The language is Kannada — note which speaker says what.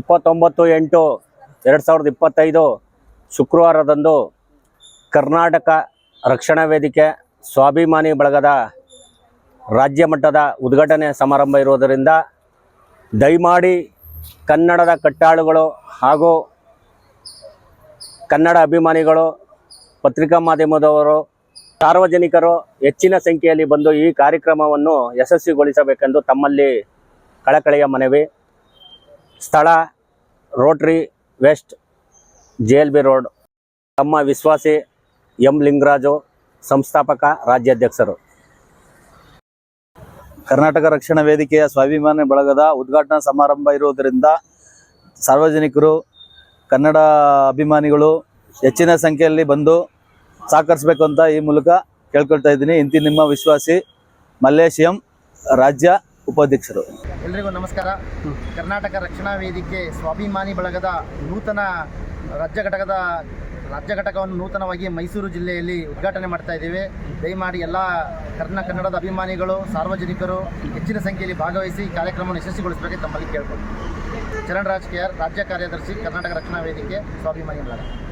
Speaker 1: ಇಪ್ಪತ್ತೊಂಬತ್ತು ಎಂಟು ಎರಡು ಸಾವಿರದ ಇಪ್ಪತ್ತೈದು ಶುಕ್ರವಾರದಂದು ಕರ್ನಾಟಕ ರಕ್ಷಣಾ ವೇದಿಕೆ ಸ್ವಾಭಿಮಾನಿ ಬಳಗದ ರಾಜ್ಯ ಮಟ್ಟದ ಉದ್ಘಾಟನೆ ಸಮಾರಂಭ ಇರುವುದರಿಂದ ದಯಮಾಡಿ ಕನ್ನಡದ ಕಟ್ಟಾಳುಗಳು ಹಾಗೂ ಕನ್ನಡ ಅಭಿಮಾನಿಗಳು ಪತ್ರಿಕಾ ಮಾಧ್ಯಮದವರು ಸಾರ್ವಜನಿಕರು ಹೆಚ್ಚಿನ ಸಂಖ್ಯೆಯಲ್ಲಿ ಬಂದು ಈ ಕಾರ್ಯಕ್ರಮವನ್ನು ಯಶಸ್ವಿಗೊಳಿಸಬೇಕೆಂದು ತಮ್ಮಲ್ಲಿ ಕಳಕಳಿಯ ಮನವಿ ಸ್ಥಳ rotary west J L B road ತಮ್ಮ ವಿಶ್ವಾಸಿ ಎಂ ಲಿಂಗರಾಜು ಸಂಸ್ಥಾಪಕ ರಾಜ್ಯಾಧ್ಯಕ್ಷರು ಕರ್ನಾಟಕ ರಕ್ಷಣಾ ವೇದಿಕೆಯ ಸ್ವಾಭಿಮಾನಿ ಬಳಗದ ಉದ್ಘಾಟನಾ ಸಮಾರಂಭ ಇರುವುದರಿಂದ ಸಾರ್ವಜನಿಕರು ಕನ್ನಡ ಅಭಿಮಾನಿಗಳು ಹೆಚ್ಚಿನ ಸಂಖ್ಯೆಯಲ್ಲಿ ಬಂದು ಸಹಕರಿಸಬೇಕು ಅಂತ ಈ ಮೂಲಕ ಕೇಳ್ಕೊಳ್ತಾ ಇದ್ದೀನಿ ಇಂತಿ ನಿಮ್ಮ ವಿಶ್ವಾಸಿ ಮಲ್ಲೇಶಿಯಂ ರಾಜ್ಯ ಉಪಾಧ್ಯಕ್ಷರು
Speaker 2: ಎಲ್ರಿಗೂ ನಮಸ್ಕಾರ ಕರ್ನಾಟಕ ರಕ್ಷಣಾ ವೇದಿಕೆ ಸ್ವಾಭಿಮಾನಿ ಬಳಗದ ನೂತನ ರಾಜ್ಯ ಘಟಕದ ರಾಜ್ಯ ಘಟಕವನ್ನು ನೂತನವಾಗಿ ಮೈಸೂರು ಜಿಲ್ಲೆಯಲ್ಲಿ ಉದ್ಘಾಟನೆ ಮಾಡ್ತಾ ಇದ್ದೇವೆ ದಯಮಾಡಿ ಎಲ್ಲ ಕರ್ನಾಟಕ ಕನ್ನಡದ ಅಭಿಮಾನಿಗಳು ಸಾರ್ವಜನಿಕರು ಹೆಚ್ಚಿನ ಸಂಖ್ಯೆಯಲ್ಲಿ ಭಾಗವಹಿಸಿ ಕಾರ್ಯಕ್ರಮವನ್ನು ಯಶಸ್ವಿಗೊಳಿಸಬೇಕು ತಮ್ಮಲ್ಲಿ ಕೇಳ್ಕೊಳ್ತೀವಿ ಚರಣ್ ರಾಜ್ ಕೆ ಆರ್ ರಾಜ್ಯ ಕಾರ್ಯದರ್ಶಿ ಕರ್ನಾಟಕ ರಕ್ಷಣಾ ವೇದಿಕೆ ಸ್ವಾಭಿಮಾನಿ ಬಳಗ